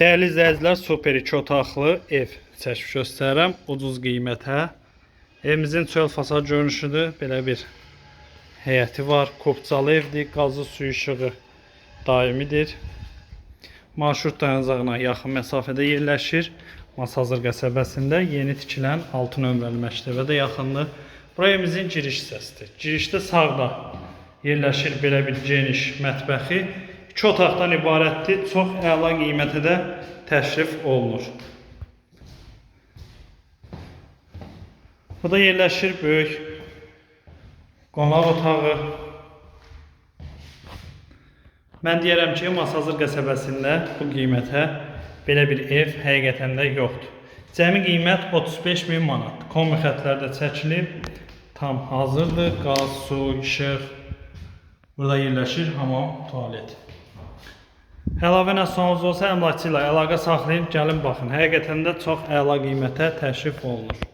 Dəyərli izləyicilər, super 2 otaqlı ev çəkib göstərirəm. Ucuz qiymətə. Evimizin çöl fasad görünüşüdür. Belə bir həyəti var. Kopcalı evdir. Qazı suyu işığı daimidir. Marşrut dayanacağına yaxın məsafədə yerləşir. Masazır qəsəbəsində yeni tikilən 6 nömrəli məktəbə də yaxındır. Bura evimizin giriş hissəsidir. Girişdə sağda yerləşir belə bir geniş mətbəxi. İki otaqdan ibarətdir. Çox əla qiymətə də təşrif olunur. Burada yerləşir böyük qonaq otağı. Mən deyərəm ki, Masazır qəsəbəsində bu qiymətə belə bir ev həqiqətən də yoxdur. Cəmi qiymət 35 min manat. Kombi xətlərdə çəkilib, tam hazırdır. Qaz, su, işıq. Burada yerləşir hamam, tualet. Əlavə nə sualınız olsa əmlakçı ilə əlaqə saxlayın, gəlin baxın. Həqiqətən də çox əla qiymətə təşrif olunur.